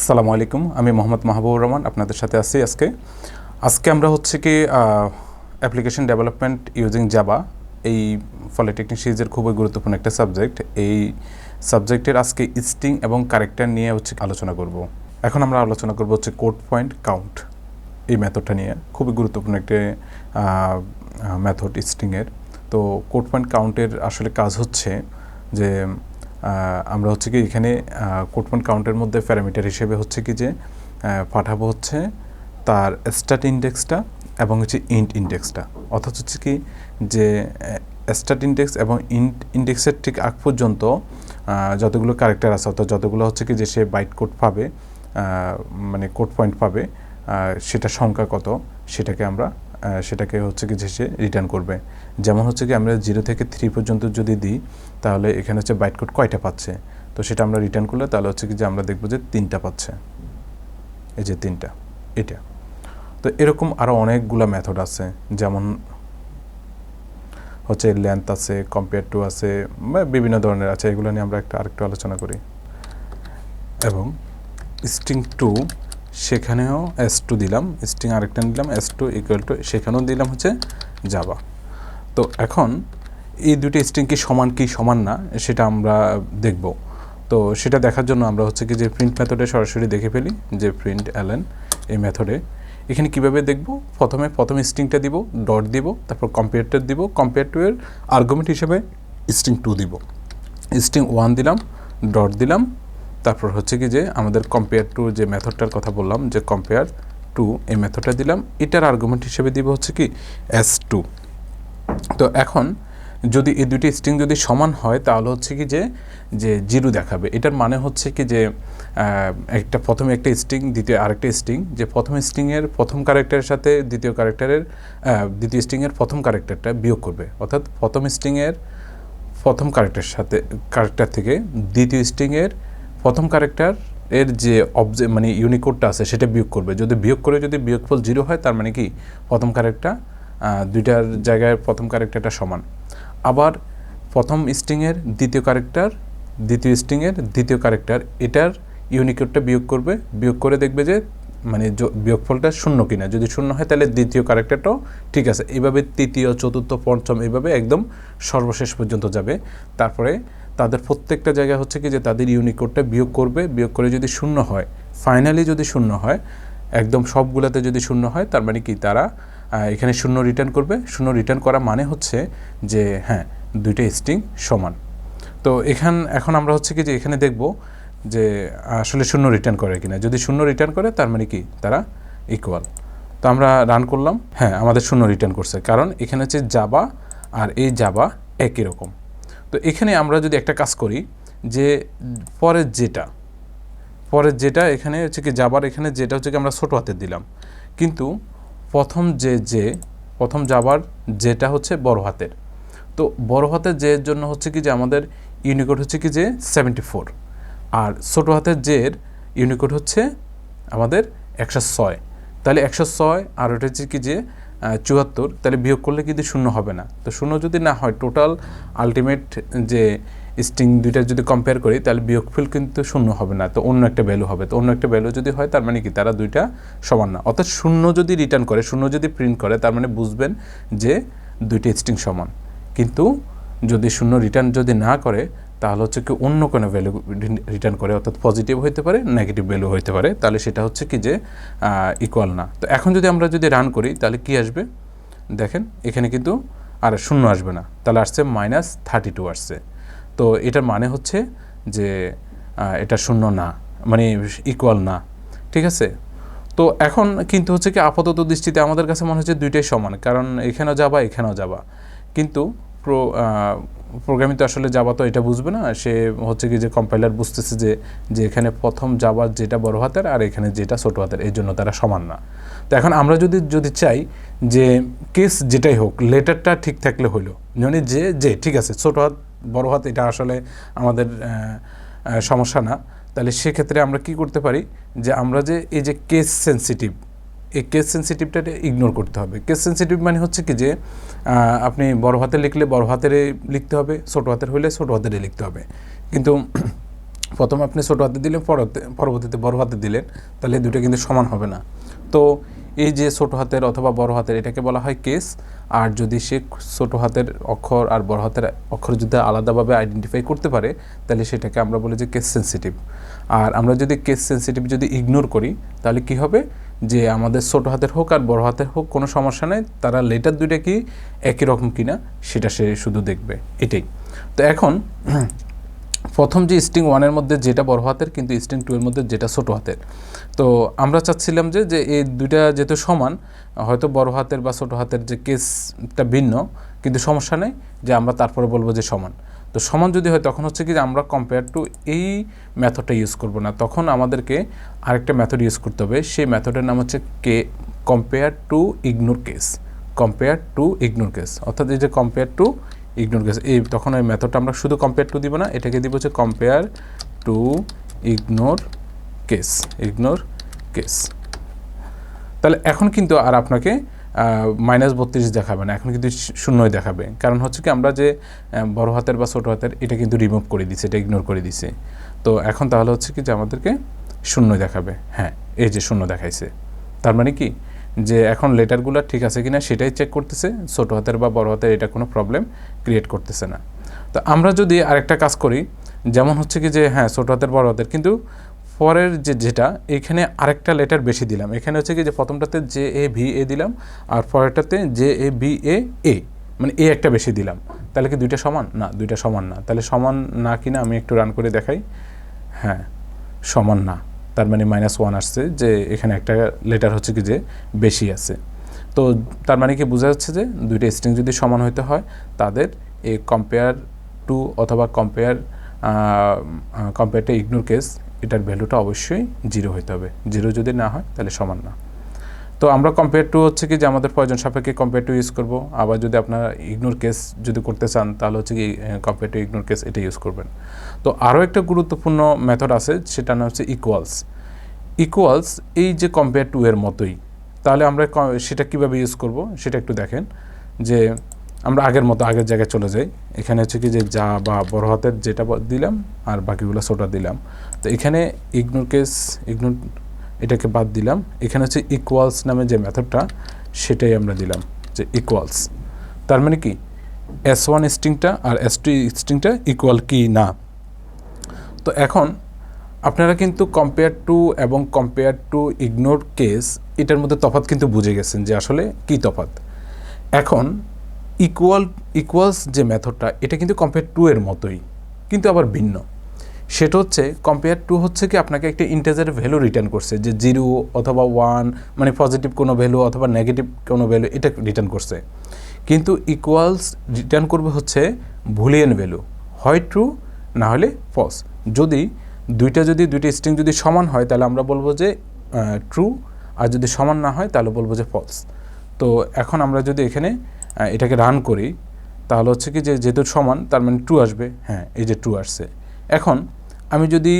আসসালামু আলাইকুম, আমি মোহাম্মদ মাহবুবুর রহমান, আপনাদের সাথে আছি আজকে। আজকে আমরা হচ্ছে কি অ্যাপ্লিকেশন ডেভেলপমেন্ট ইউজিং জাবা এই পলিটেকনিক সিরিজের খুবই গুরুত্বপূর্ণ একটা সাবজেক্ট এই সাবজেক্টের আজকে স্টিং এবং কারেক্টার নিয়ে হচ্ছে আলোচনা করব। এখন আমরা আলোচনা করব হচ্ছে কোড পয়েন্ট কাউন্ট এই মেথডটা নিয়ে। খুবই গুরুত্বপূর্ণ একটা মেথড স্ট্রিংয়ের তো কোড পয়েন্ট কাউন্টের আসলে কাজ হচ্ছে যে আমরা হচ্ছে কি এখানে পয়েন্ট কাউন্টের মধ্যে প্যারামিটার হিসেবে হচ্ছে কি যে পাঠাবো হচ্ছে তার স্টার্ট ইন্ডেক্সটা এবং হচ্ছে ইন্ট ইন্ডেক্সটা। অর্থাৎ হচ্ছে কি যে স্টার্ট ইন্ডেক্স এবং ইন্ট ইন্ডেক্সের ঠিক আগ পর্যন্ত যতগুলো ক্যারেক্টার আছে, অর্থাৎ যতগুলো হচ্ছে কি যে সে বাইট কোড পাবে মানে কোড পয়েন্ট পাবে সেটা সংখ্যা কত, সেটাকে আমরা সেটাকে হচ্ছে কি যে রিটার্ন করবে। যেমন হচ্ছে কি আমরা জিরো থেকে থ্রি পর্যন্ত যদি দিই, তাহলে এখানে হচ্ছে বাইট কোড কয়টা পাচ্ছে? তো সেটা আমরা রিটার্ন করলে তাহলে হচ্ছে কি যে আমরা দেখব যে তিনটা পাচ্ছে। এই যে তিনটা, এটা। তো এরকম আরও অনেকগুলো মেথড আছে। যেমন হচ্ছে লেন্থ আছে কম্পেয়ার টু আছে, বা বিভিন্ন ধরনের আছে। এগুলো নিয়ে আমরা একটা আরেকটু আলোচনা করি। এবং স্ট্রিং টু সেখানেও এস টু দিলাম স্ট্রিং আরেকটা নিলাম এস টু ইকুয়াল টু সেখানেও দিলাম হচ্ছে জাবা তো এখন এই দুটি স্ট্রিং কি সমান কি সমান না, সেটা আমরা দেখব। তো সেটা দেখার জন্য আমরা হচ্ছে কি যে প্রিন্ট মেথডে সরাসরি দেখে ফেলি, যে প্রিন্ট অ্যালেন এই মেথডে এখানে কীভাবে দেখব? প্রথমে, প্রথম স্ট্রিংটা দিব ডট দিব, তারপর কম্পেয়ারটা দিব এর আর্গুমেন্ট হিসেবে স্ট্রিং টু দিব। স্ট্রিং ওয়ান দিলাম ডট দিলাম তারপর হচ্ছে কি যে আমাদের কম্পেয়ার টু যে মেথডটার কথা বললাম, যে কম্পেয়ার টু এই মেথডটা দিলাম, এটার আর্গুমেন্ট হিসেবে দিব হচ্ছে কি এস টু তো এখন যদি এই দুটি স্ট্রিং যদি সমান হয়, তাহলে হচ্ছে কি যে যে জিরো দেখাবে। এটার মানে হচ্ছে কি যে একটা প্রথমে একটা স্ট্রিং দ্বিতীয় আরেকটা স্ট্রিং যে প্রথম স্ট্রিংয়ের প্রথম ক্যারেক্টারের সাথে দ্বিতীয় ক্যারেক্টারের দ্বিতীয় স্ট্রিংয়ের প্রথম ক্যারেক্টারটা বিয়োগ করবে। অর্থাৎ প্রথম স্ট্রিংয়ের প্রথম ক্যারেক্টারের সাথে ক্যারেক্টার থেকে দ্বিতীয় স্ট্রিংয়ের প্রথম ক্যারেক্টার এর যে অবজে মানে ইউনিকোডটা আছে, সেটা বিয়োগ করবে। যদি বিয়োগ করে, যদি বিয়োগফল জিরো হয়, তার মানে কি? প্রথম ক্যারেক্টার দুইটার জায়গায় প্রথম ক্যারেক্টারটা সমান। আবার প্রথম স্ট্রিংয়ের দ্বিতীয় ক্যারেক্টার দ্বিতীয় স্ট্রিংয়ের দ্বিতীয় ক্যারেক্টার এটার ইউনিকোডটা বিয়োগ করবে। বিয়োগ করে দেখবে যে মানে বিয়োগফলটা শূন্য কিনা। যদি শূন্য হয়, তাহলে দ্বিতীয় ক্যারেক্টারটাও ঠিক আছে। এইভাবে তৃতীয়, চতুর্থ, পঞ্চম, এইভাবে একদম সর্বশেষ পর্যন্ত যাবে। তারপরে তাদের প্রত্যেকটা জায়গায় হচ্ছে কি যে তাদের ইউনিকোডটা বিয়োগ করবে, বিয়োগ করে যদি শূন্য হয় ফাইনালি যদি শূন্য হয়, একদম সবগুলোতে যদি শূন্য হয়, তার মানে কি তারা এখানে শূন্য রিটার্ন করবে। শূন্য রিটার্ন করা মানে হচ্ছে যে হ্যাঁ দুইটা স্ট্রিং সমান। তো এখান, এখন আমরা হচ্ছে কি যে এখানে দেখব যে আসলে শূন্য রিটার্ন করে কিনা। যদি শূন্য রিটার্ন করে, তার মানে কি তারা ইকুয়াল তো আমরা রান করলাম হ্যাঁ আমাদের শূন্য রিটার্ন করছে। কারণ এখানে হচ্ছে জাবা আর এই জাবা একই রকম। তো এখানে আমরা যদি একটা কাজ করি যে পরের যেটা পরের যেটা এখানে হচ্ছে কি যাবার এখানে যেটা হচ্ছে কি আমরা ছোটো হাতে দিলাম। কিন্তু প্রথম যে যে, প্রথম যাবার যেটা হচ্ছে বড় হাতের। তো বড় হাতের যে এর জন্য হচ্ছে কি যে আমাদের ইউনিকোড হচ্ছে কি যে সেভেন্টি ফোর আর ছোটো হাতের জের ইউনিকোড হচ্ছে আমাদের একশো ছয়। তাহলে একশো ছয় আর ওটা হচ্ছে কি যে চুয়াত্তর, তাহলে বিয়োগ করলে কিন্তু শূন্য হবে না। তো শূন্য যদি না হয় টোটাল আলটিমেট যে স্ট্রিং দুইটা যদি কম্পেয়ার করি, তাহলে বিয়োগফল কিন্তু শূন্য হবে না, তো অন্য একটা ভ্যালু হবে। তো অন্য একটা ভ্যালু যদি হয়, তার মানে কি? তারা দুইটা সমান না। অর্থাৎ শূন্য যদি রিটার্ন করে, শূন্য যদি প্রিন্ট করে, তার মানে বুঝবেন যে দুইটা স্ট্রিং সমান। কিন্তু যদি শূন্য রিটার্ন যদি না করে তাহলে হচ্ছে কি অন্য কোনো ভ্যালু রিটার্ন করে, অর্থাৎ পজিটিভ হইতে পারে নেগেটিভ ভ্যালু হইতে পারে, তাহলে সেটা হচ্ছে কি যে ইকুয়াল না। তো এখন যদি আমরা যদি রান করি, তাহলে কি আসবে? দেখেন, এখানে কিন্তু আর শূন্য আসবে না। তাহলে আসছে মাইনাস থার্টি টু আসছে। তো এটার মানে হচ্ছে যে এটা শূন্য না মানে ইকুয়াল না। ঠিক আছে? তো এখন কিন্তু হচ্ছে কি আপাতত দৃষ্টিতে আমাদের কাছে মনে হচ্ছে দুইটাই সমান, কারণ এখানেও যাবা এখানেও যাবা। কিন্তু প্রো প্রোগ্রামিং তো আসলে যাবা তো এটা বুঝবে না। সে হচ্ছে কি যে কম্পাইলার বুঝতেছে যে যে এখানে প্রথম যাবার যেটা বড় হাতের আর এখানে যেটা ছোট হাতের, এই জন্য তারা সমান না। তো এখন আমরা যদি যদি চাই যে কেস যেটাই হোক লেটারটা ঠিক থাকলে হইল। মানে যে যে, ঠিক আছে, ছোট হাত, বড় হাত, এটা আসলে আমাদের সমস্যা না। তাহলে সেক্ষেত্রে আমরা কি করতে পারি? যে আমরা যে, এই যে কেস সেন্সিটিভ এই কেস সেন্সিটিভটা ইগনোর করতে হবে। কেস সেন্সিটিভ মানে হচ্ছে কি যে আপনি বড় হাতে লিখলে বড় হাতের লিখতে হবে, ছোট হাতের হলে ছোট হাতের লিখতে হবে। কিন্তু প্রথম আপনি ছোটো হাতে দিলেন পরবর্তীতে বড় হাতে দিলেন, তাহলে দুটো কিন্তু সমান হবে না। তো এই যে ছোটো হাতের অথবা বড় হাতের এটাকে বলা হয় কেস আর যদি সে ছোটো হাতের অক্ষর আর বড় হাতের অক্ষর যদি আলাদাভাবে আইডেন্টিফাই করতে পারে, তাহলে সেটাকে আমরা বলি যে কেস সেন্সিটিভ আর আমরা যদি কেস সেন্সিটিভ যদি ইগনোর করি, তাহলে কি হবে? যে আমাদের ছোট হাতের হোক আর বড় হাতের হোক, কোনো সমস্যা নেই। তারা লেটার দুইটা কি একই রকম কিনা, সেটা সে শুধু দেখবে। এটাই। তো এখন প্রথম যে স্ট্রিং ওয়ানের মধ্যে যেটা বড় হাতের, কিন্তু স্ট্রিং টু এর মধ্যে যেটা ছোট হাতের। তো আমরা চাচ্ছিলাম যে যে এই দুইটা যেহেতু সমান, হয়তো বড় হাতের বা ছোটো হাতের যে কেসটা ভিন্ন, কিন্তু সমস্যা নেই যে আমরা তারপরে বলব যে সমান। তো সমান যদি হয়, তখন হচ্ছে কি যে আমরা কম্পেয়ার টু এই মেথডটা ইউজ করব না। তখন আমাদেরকে আরেকটা মেথড ইউজ করতে হবে। সেই মেথডের নাম হচ্ছে কে compare to ignore case compare to ignore case অর্থাৎ এই যে কম্পেয়ার টু ইগনোর কেস এই তখন ওই মেথডটা আমরা শুধু কম্পেয়ার টু দিব না, এটাকে দিব হচ্ছে compare to ignore case ignore case তাহলে এখন কিন্তু আর আপনাকে মাইনাস বত্রিশ দেখাবে না, এখন কিন্তু শূন্যই দেখাবে। কারণ হচ্ছে কি, আমরা যে বড় হাতের বা ছোটো হাতের, এটা কিন্তু রিমুভ করে দিছে, এটা ইগনোর করে দিছে। তো এখন তাহলে হচ্ছে কি যে আমাদেরকে শূন্য দেখাবে। হ্যাঁ এই যে শূন্য দেখাইছে। তার মানে কি? যে এখন লেটারগুলো ঠিক আছে কিনা সেটাই চেক করতেছে, ছোটো হাতের বা বড় হাতের এটা কোনো প্রবলেম ক্রিয়েট করতেছে না। তো আমরা যদি আরেকটা কাজ করি, যেমন হচ্ছে কি যে হ্যাঁ ছোটো হাতের, বড় হাতের, কিন্তু পরের যে যেটা, এখানে আরেকটা লেটার বেশি দিলাম। এখানে হচ্ছে কি যে প্রথমটাতে জে এ, ভি, এ দিলাম, আর পরেরটাতে জে এ বি এ এ মানে এ একটা বেশি দিলাম। তাহলে কি দুইটা সমান? না, দুইটা সমান না। তাহলে সমান না কিনা আমি একটু রান করে দেখাই। হ্যাঁ সমান না। তার মানে মাইনাস ওয়ান আসছে যে, এখানে একটা লেটার হচ্ছে কি যে, বেশি আছে। তো তার মানে কি বোঝা যাচ্ছে যে, দুইটা স্ট্রিং যদি সমান হইতে হয়, তাদের এই কম্পেয়ার টু অথবা compare compare to ignore case এটার ভ্যালুটা অবশ্যই জিরো হইতে হবে। জিরো যদি না হয়, তাহলে সমান না। তো আমরা কম্পেয়ার টু হচ্ছে কি যে আমাদের প্রয়োজন সাপেক্ষে কম্পেয়ার টু ইউজ করব। আবার যদি আপনারা ইগনোর কেস যদি করতে চান, তাহলে হচ্ছে কি কম্পেয়ার টু ইগনোর কেস এটা ইউজ করবেন। তো আরও একটা গুরুত্বপূর্ণ মেথড আছে সেটার নাম হচ্ছে ইকুয়ালস ইকুয়ালস এই যে কম্পেয়ার টু এর মতোই, তাহলে আমরা সেটা কীভাবে ইউজ করব, সেটা একটু দেখেন। যে আমরা আগের মতো আগের জায়গায় চলে যাই। এখানে হচ্ছে কি যে যা বা বড় হাতের যেটা দিলাম আর বাকিগুলো ছোটা দিলাম। তো এখানে ইগনোর কেস ইগনোর এটাকে বাদ দিলাম। এখানে হচ্ছে ইকুয়ালস নামে যে মেথডটা, সেটাই আমরা দিলাম যে ইকুয়ালস তার মানে কি? এস ওয়ান স্ট্রিংটা আর এস টু স্ট্রিংটা ইকুয়াল কি না? তো এখন আপনারা কিন্তু কম্পেয়ার টু এবং কম্পেয়ার টু ইগনোর কেস এটার মধ্যে তফাৎ কিন্তু বুঝে গেছেন যে আসলে কি তফাৎ। এখন ইকুয়াল ইকুয়ালস যে মেথডটা এটা কিন্তু কম্পেয়ার টু এর মতোই, কিন্তু আবার ভিন্ন। সেটা হচ্ছে কম্পেয়ার টু হচ্ছে কি আপনাকে একটা ইন্টেজারের ভ্যালু রিটার্ন করছে, যে জিরো অথবা ওয়ান মানে পজিটিভ কোনো ভ্যালু অথবা নেগেটিভ কোনো ভ্যালু এটা রিটার্ন করছে। কিন্তু ইকুয়ালস রিটার্ন করবে হচ্ছে ভুলিয়ান ভ্যালু হয় ট্রু না হলে ফলস যদি দুইটা যদি, দুইটা স্ট্রিং যদি সমান হয়, তাহলে আমরা বলব যে ট্রু আর যদি সমান না হয়, তাহলে বলব যে ফলস তো এখন আমরা যদি এখানে এটাকে রান করি, তাহলে হচ্ছে কি যে যেহেতু সমান, তার মানে ট্রু আসবে। হ্যাঁ এই যে ট্রু আসছে। এখন আমি যদি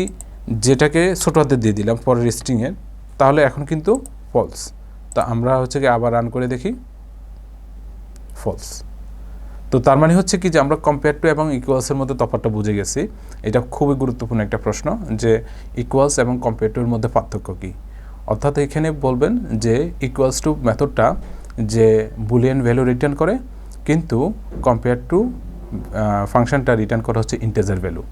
যেটাকে ছোটো হাতে দিয়ে দিলাম পরের স্ট্রিংয়ের তাহলে এখন কিন্তু ফলস তা আমরা হচ্ছে কি আবার রান করে দেখি ফলস তো তার মানে হচ্ছে কি যে আমরা কম্পেয়ার টু এবং ইকুয়ালসের মধ্যে তফাৎটা বুঝে গেছি। এটা খুবই গুরুত্বপূর্ণ একটা প্রশ্ন যে ইকুয়ালস এবং কম্পেয়ার টুর মধ্যে পার্থক্য কী। অর্থাৎ এখানে বলবেন যে ইকুয়ালস টু মেথডটা যে বুলিয়ান ভ্যালু রিটার্ন করে, কিন্তু কম্পেয়ার টু ফাংশনটা রিটার্ন করা হচ্ছে ইন্টেজার ভ্যালু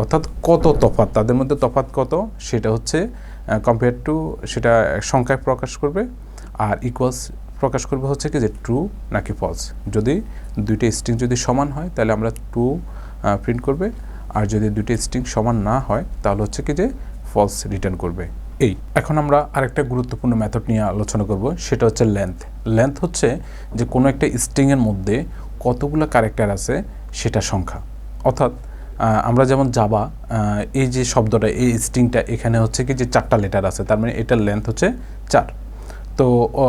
অর্থাৎ কত তফাৎ, তাদের মধ্যে তফাৎ কত, সেটা হচ্ছে কম্পেয়ার টু সেটা সংখ্যায় প্রকাশ করবে, আর ইকুয়ালস প্রকাশ করবে হচ্ছে কি যে ট্রু নাকি ফলস যদি দুইটা স্ট্রিং যদি সমান হয়, তাহলে আমরা ট্রু প্রিন্ট করবে, আর যদি দুইটা স্ট্রিং সমান না হয়, তাহলে হচ্ছে কি যে ফলস রিটার্ন করবে। এই, এখন আমরা আরেকটা গুরুত্বপূর্ণ মেথড নিয়ে আলোচনা করব, সেটা হচ্ছে লেন্থ লেন্থ হচ্ছে যে কোনো একটা স্ট্রিংয়ের মধ্যে কতগুলো ক্যারেক্টার আছে সেটা সংখ্যা। অর্থাৎ আমরা যেমন জাবা এই যে শব্দটা, এই স্ট্রিংটা এখানে হচ্ছে কি যে চারটা লেটার আছে, তার মানে এটার লেন্থ হচ্ছে চার। তো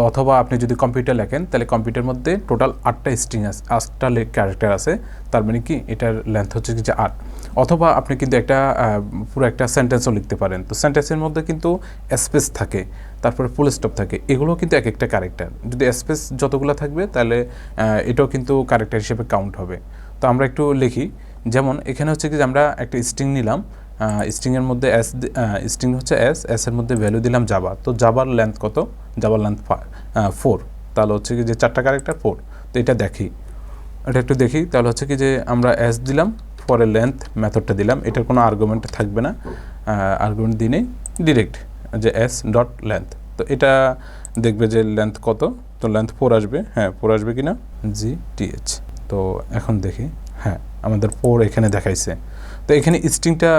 অথবা আপনি যদি কম্পিউটার লেখেন, তাহলে কম্পিউটার মধ্যে টোটাল আটটা স্ট্রিং আছে আটটা ক্যারেক্টার আছে, তার মানে কি এটার লেন্থ হচ্ছে কি যে আট। অথবা আপনি কিন্তু একটা পুরো একটা সেন্টেন্সও লিখতে পারেন। তো সেন্টেন্সের মধ্যে কিন্তু স্পেস থাকে, তারপরে ফুল স্টপ থাকে। এগুলো কিন্তু এক একটা ক্যারেক্টার যদি স্পেস যতগুলো থাকবে, তাহলে এটাও কিন্তু ক্যারেক্টার হিসেবে কাউন্ট হবে। তো আমরা একটু লিখি। যেমন এখানে হচ্ছে কি যে আমরা একটা স্ট্রিং নিলাম। স্ট্রিংয়ের মধ্যে এস স্ট্রিং হচ্ছে এস এস এর মধ্যে ভ্যালু দিলাম জাবা তো জাবার লেন্থ কত? জাবার লেন্থ ফোর তাহলে হচ্ছে কি যে চারটা ক্যারেক্টার ফোর তো এটা দেখি। এটা একটু দেখি। তাহলে হচ্ছে কি যে আমরা এস দিলাম। পরে লেন্থ মেথডটা দিলাম। এটার কোনো আর্গুমেন্ট থাকবে না। আর্গুমেন্ট দিনেই ডিরেক্ট যে এস ডট লেন্থ তো এটা দেখবে যে লেন্থ কত? তো লেন্থ ফোর আসবে। হ্যাঁ ফোর আসবে কি না জি টিএইচ তো এখন দেখি। হ্যাঁ আমাদের ফোর এখানে দেখাইছে। তো এখানে স্ট্রিংটা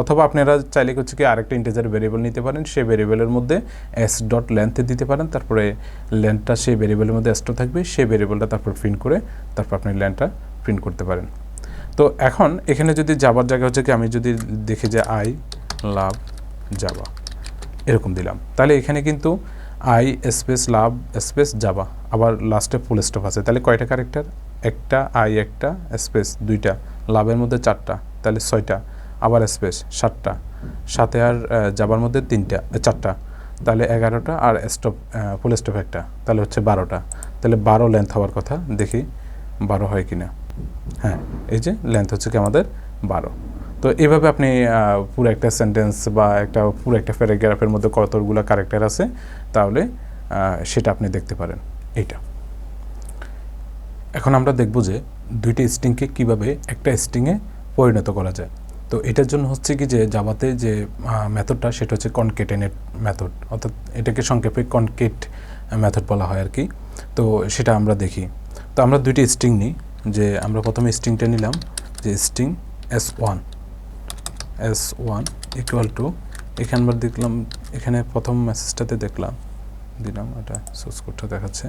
অথবা আপনারা চাইলে হচ্ছে কি আরেকটা ইন্টেজার ভেরিয়েবল নিতে পারেন। সেই ভেরিয়েবলের মধ্যে এস ডট লেন্থে দিতে পারেন। তারপরে লেন্থটা সেই ভেরিয়েবলের মধ্যে এসটা থাকবে। সেই ভেরিয়েবলটা তারপর প্রিন্ট করে তারপর আপনি লেন্থটা প্রিন্ট করতে পারেন। তো এখন এখানে যদি যাবার জায়গা হচ্ছে কি, আমি যদি দেখি যে আই লাভ যাবা এরকম দিলাম। তাহলে এখানে কিন্তু আই স্পেস লাভ স্পেস যাবা আবার লাস্টে ফুল স্টপ আছে। তাহলে কয়টা ক্যারেক্টার একটা, আই একটা, স্পেস দুইটা, লাভের মধ্যে চারটা, তাহলে ছয়টা, আবার স্পেস সাতটা, সাথে আর যাবার মধ্যে তিনটা চারটা, তাহলে এগারোটা আর স্টপ ফুল স্টপ একটা, তাহলে হচ্ছে বারোটা। তাহলে বারো লেন্থ হওয়ার কথা, দেখি বারো হয় কি না হ্যাঁ এই যে লেন্থ হচ্ছে কি আমাদের বারো। তো এভাবে আপনি পুরো একটা সেন্টেন্স বা একটা, পুরো একটা প্যারাগ্রাফের মধ্যে কতগুলো ক্যারেক্টার আছে, তাহলে সেটা আপনি দেখতে পারেন। এইটা। এখন আমরা দেখব যে দুইটা স্ট্রিংকে কীভাবে একটা স্ট্রিংয়ে পরিণত করা যায়। তো এটার জন্য হচ্ছে কি যে জাভাতে যে মেথডটা সেটা হচ্ছে কনকেটেনেট মেথড অর্থাৎ এটাকে সংক্ষেপে কনকেট মেথড বলা হয় আর কি। তো সেটা আমরা দেখি। তো আমরা দুইটি স্ট্রিং নিই। যে আমরা প্রথমে স্ট্রিংটা নিলাম, যে string S one S one equal to এখানে আমরা দেখলাম, এখানে প্রথম মেসেজটাতে দেখলাম, দিলাম, এটা সোর্স কোডটা দেখাচ্ছে।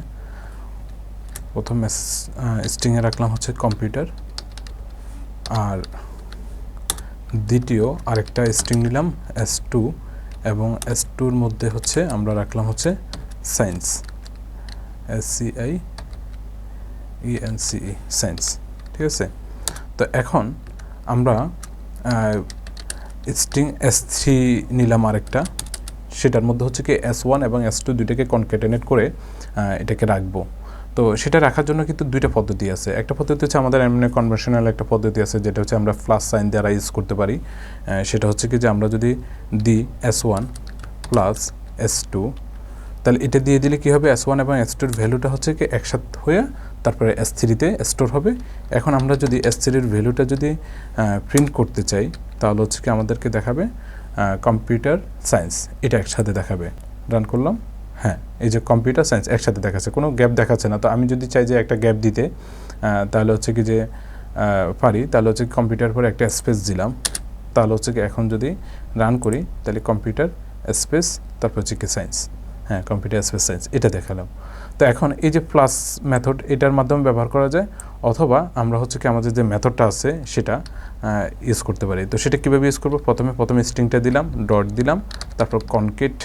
প্রথম মেসেজ স্ট্রিংয়ে রাখলাম হচ্ছে কম্পিউটার আর দ্বিতীয় আরেকটা স্ট্রিং নিলাম এস টু এবং এস টুর মধ্যে হচ্ছে আমরা রাখলাম হচ্ছে science S C I ENCE science ঠিক আছে? তো এখন আমরা স্ট্রিং এস থ্রি নিলাম আরেকটা। সেটার মধ্যে হচ্ছে কি এস ওয়ান এবং এস টু দুইটাকে কনকেটেনেট করে এটাকে রাখব। তো সেটা রাখার জন্য কিন্তু দুইটা পদ্ধতি আছে। একটা পদ্ধতি হচ্ছে আমাদের এমনি কনভেনশনাল একটা পদ্ধতি আছে, যেটা হচ্ছে আমরা প্লাস সাইন দ্বারা ইউজ করতে পারি। সেটা হচ্ছে কি যে আমরা যদি দিই S one plus S two তাহলে এটা দিয়ে দিলে কী হবে? এস ওয়ান এবং এস টুর ভ্যালুটা হচ্ছে কি একসাথে হয়ে তারপরে এস থ্রিতে স্টোর হবে। এখন আমরা যদি এস থ্রির ভ্যালুটা যদি প্রিন্ট করতে চাই, তাহলে হচ্ছে কি আমাদেরকে দেখাবে কম্পিউটার সায়েন্স এটা একসাথে দেখাবে। রান করলাম। হ্যাঁ এই যে কম্পিউটার সায়েন্স একসাথে দেখাচ্ছে। কোনো গ্যাপ দেখাচ্ছে না। তো আমি যদি চাই যে একটা গ্যাপ দিতে তাহলে হচ্ছে কি যে পারি। তাহলে হচ্ছে কম্পিউটার পরে একটা স্পেস দিলাম। তাহলে হচ্ছে কি এখন যদি রান করি, তাহলে কম্পিউটার স্পেস তারপর হচ্ছে কি সায়েন্স হ্যাঁ কম্পিউটার স্পেস সায়েন্স এটা দেখালাম। তো এখন এই যে প্লাস মেথড এটার মাধ্যমে ব্যবহার করা যায়, অথবা আমরা হচ্ছে কি আমাদের যে মেথডটা আছে, সেটা ইউজ করতে পারি। তো সেটা কীভাবে ইউজ করব? প্রথমে প্রথমে স্ট্রিংটা দিলাম ডট দিলাম, তারপর কনকেট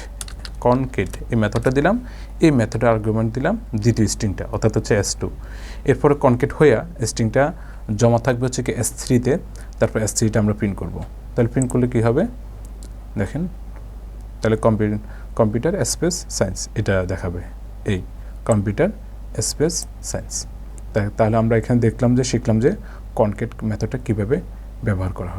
কনকেট এই মেথডটা দিলাম, এই মেথডের আর্গুমেন্ট দিলাম, দ্বিতীয় স্ট্রিংটা অর্থাৎ হচ্ছে এস টু এরপরে কনকেট হইয়া স্ট্রিংটা জমা থাকবে হচ্ছে কি এস থ্রিতে তারপর এস থ্রিটা আমরা প্রিন্ট করব। তাহলে প্রিন্ট করলে কী হবে? দেখেন, তাহলে কম্পিউটার কম্পিউটার স্পেস সায়েন্স এটা দেখাবে। এই। Computer, space, science. তাহলে আমরা এখানে দেখলাম যে, শিখলাম যে কনকেট মেথডটা কীভাবে ব্যবহার করা হয়।